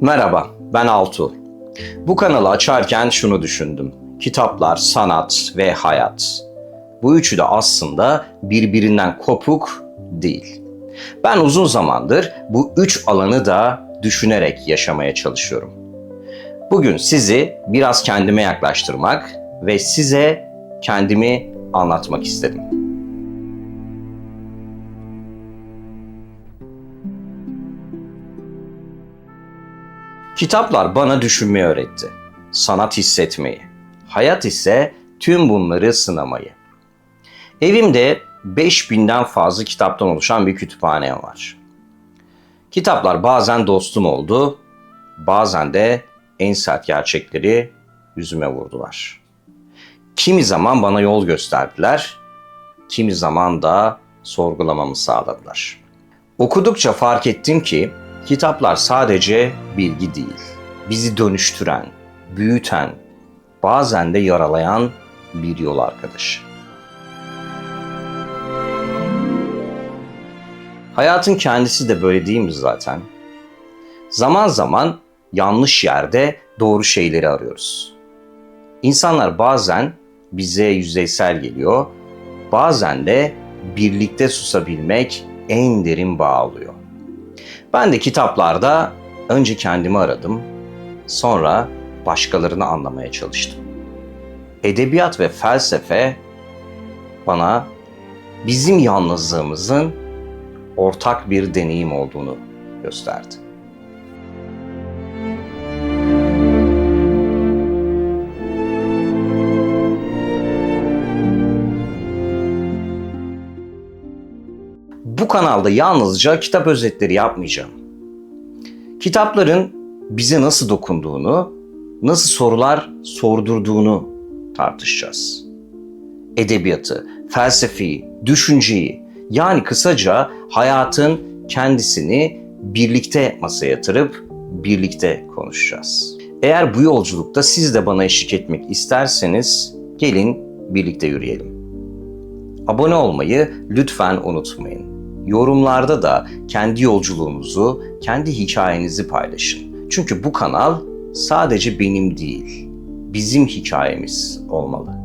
Merhaba, ben Altu. Bu kanalı açarken şunu düşündüm. Kitaplar, sanat ve hayat. Bu üçü de aslında birbirinden kopuk değil. Ben uzun zamandır bu üç alanı da düşünerek yaşamaya çalışıyorum. Bugün sizi biraz kendime yaklaştırmak ve size kendimi anlatmak istedim. Kitaplar bana düşünmeyi öğretti. Sanat hissetmeyi. Hayat ise tüm bunları sınamayı. Evimde 5000'den fazla kitaptan oluşan bir kütüphanem var. Kitaplar bazen dostum oldu, bazen de en sert gerçekleri yüzüme vurdular. Kimi zaman bana yol gösterdiler, kimi zaman da sorgulamamı sağladılar. Okudukça fark ettim ki kitaplar sadece bilgi değil, bizi dönüştüren, büyüten, bazen de yaralayan bir yol arkadaşı. Hayatın kendisi de böyle değil mi zaten? Zaman zaman yanlış yerde doğru şeyleri arıyoruz. İnsanlar bazen bize yüzeysel geliyor, bazen de birlikte susabilmek en derin bağ oluyor. Ben de kitaplarda önce kendimi aradım, sonra başkalarını anlamaya çalıştım. Edebiyat ve felsefe bana bizim yalnızlığımızın ortak bir deneyim olduğunu gösterdi. Kanalda yalnızca kitap özetleri yapmayacağım. Kitapların bize nasıl dokunduğunu, nasıl sorular sordurduğunu tartışacağız. Edebiyatı, felsefeyi, düşünceyi, yani kısaca hayatın kendisini birlikte masaya yatırıp birlikte konuşacağız. Eğer bu yolculukta siz de bana eşlik etmek isterseniz gelin birlikte yürüyelim. Abone olmayı lütfen unutmayın. Yorumlarda da kendi yolculuğunuzu, kendi hikayenizi paylaşın. Çünkü bu kanal sadece benim değil, bizim hikayemiz olmalı.